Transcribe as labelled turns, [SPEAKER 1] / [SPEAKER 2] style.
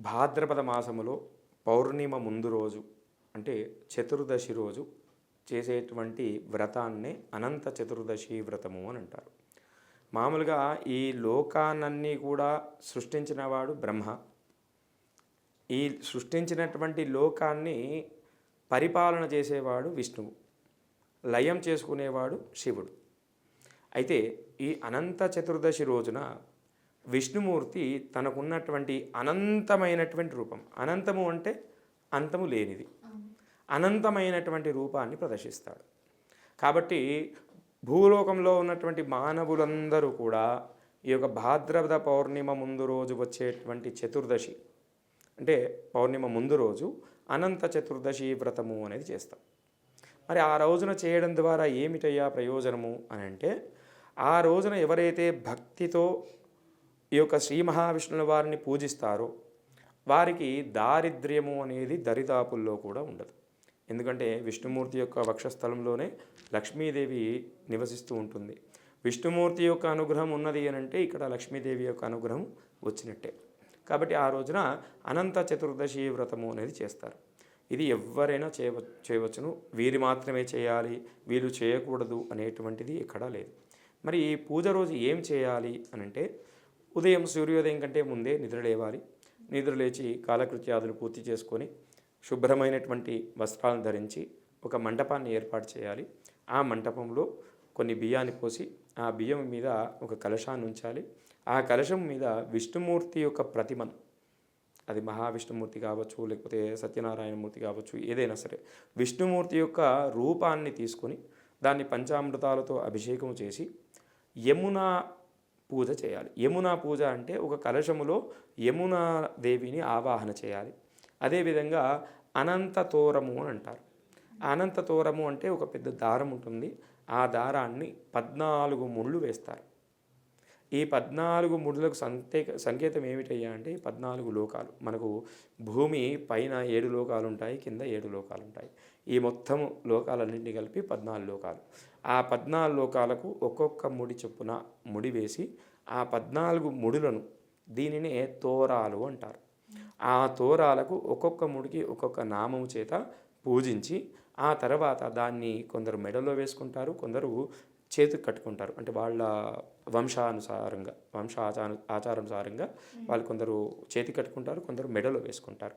[SPEAKER 1] భాద్రపద మాసములో పౌర్ణిమ ముందు రోజు అంటే చతుర్దశి రోజు చేసేటువంటి వ్రతాన్నే అనంత చతుర్దశి వ్రతము అని అంటారు. మామూలుగా ఈ లోకానన్నీ కూడా సృష్టించినవాడు బ్రహ్మ. ఈ సృష్టించినటువంటి లోకాన్ని పరిపాలన చేసేవాడు విష్ణువు. లయం చేసుకునేవాడు శివుడు. అయితే ఈ అనంత చతుర్దశి రోజున విష్ణుమూర్తి తనకున్నటువంటి అనంతమైనటువంటి రూపం. అనంతము అంటే అంతము లేనిది. అనంతమైనటువంటి రూపాన్ని ప్రదర్శిస్తాడు. కాబట్టి భూలోకంలో ఉన్నటువంటి మానవులందరూ కూడా ఈ యొక్క భాద్రపద పౌర్ణిమ ముందు రోజు వచ్చేటువంటి చతుర్దశి. అంటే పౌర్ణిమ ముందు రోజు అనంత చతుర్దశి వ్రతము అనేది చేస్తాం. మరి ఆ రోజున చేయడం ద్వారా ఏమిటయ్యా ప్రయోజనము అని అంటే ఆ రోజున ఎవరైతే భక్తితో ఈ యొక్క శ్రీ మహావిష్ణువుల వారిని పూజిస్తారో వారికి దారిద్ర్యము అనేది దరిదాపుల్లో కూడా ఉండదు. ఎందుకంటే విష్ణుమూర్తి యొక్క వక్షస్థలంలోనే లక్ష్మీదేవి నివసిస్తూ ఉంటుంది. విష్ణుమూర్తి యొక్క అనుగ్రహం ఉన్నది అని అంటే ఇక్కడ లక్ష్మీదేవి యొక్క అనుగ్రహం వచ్చినట్టే. కాబట్టి ఆ రోజున అనంత చతుర్దశి వ్రతము అనేది చేస్తారు. ఇది ఎవరైనా చేయవ చేయవచ్చును. వీరి మాత్రమే చేయాలి వీళ్ళు చేయకూడదు అనేటువంటిది ఎక్కడా లేదు. మరి ఈ పూజ రోజు ఏం చేయాలి అనంటే ఉదయం సూర్యోదయం కంటే ముందే నిద్ర లేవాలి కాలకృత్యాదులు పూర్తి చేసుకొని శుభ్రమైనటువంటి వస్త్రాలను ధరించి ఒక మంటపాన్ని ఏర్పాటు చేయాలి. ఆ మంటపంలో కొన్ని బియ్యాన్ని పోసి ఆ బియ్యం మీద ఒక కలశాన్ని ఉంచాలి. ఆ కలశం మీద విష్ణుమూర్తి యొక్క ప్రతిమను అది మహావిష్ణుమూర్తి కావచ్చు లేకపోతే సత్యనారాయణమూర్తి కావచ్చు ఏదైనా సరే విష్ణుమూర్తి యొక్క రూపాన్ని తీసుకొని దాన్ని పంచామృతాలతో అభిషేకం చేసి యమునా పూజ చేయాలి. యమునా పూజ అంటే ఒక కలశములో యమునా దేవిని ఆవాహన చేయాలి. అదేవిధంగా అనంత తోరము అని అంటారు. అనంత తోరము అంటే ఒక పెద్ద దారం ఉంటుంది. ఆ దారాన్ని పద్నాలుగు ముళ్ళు వేస్తారు. ఈ పద్నాలుగు ముడులకు సంతే సంకేతం ఏమిటయ్యా అంటే పద్నాలుగు లోకాలు. మనకు భూమి పైన ఏడు లోకాలు ఉంటాయి కింద ఏడు లోకాలు ఉంటాయి ఈ మొత్తం లోకాలన్నింటినీ కలిపి పద్నాలుగు లోకాలు. ఆ పద్నాలుగు లోకాలకు ఒక్కొక్క ముడి చొప్పున ముడి వేసి ఆ పద్నాలుగు ముడులను దీనినే తోరాలు అంటారు. ఆ తోరాలకు ఒక్కొక్క ముడికి ఒక్కొక్క నామము చేత పూజించి ఆ తర్వాత దాన్ని కొందరు మెడలో వేసుకుంటారు కొందరు చేతికి కట్టుకుంటారు. అంటే వాళ్ళ వంశానుసారంగా వంశ ఆచార ఆచారానుసారంగా వాళ్ళు కొందరు చేతి కట్టుకుంటారు కొందరు మెడలో వేసుకుంటారు.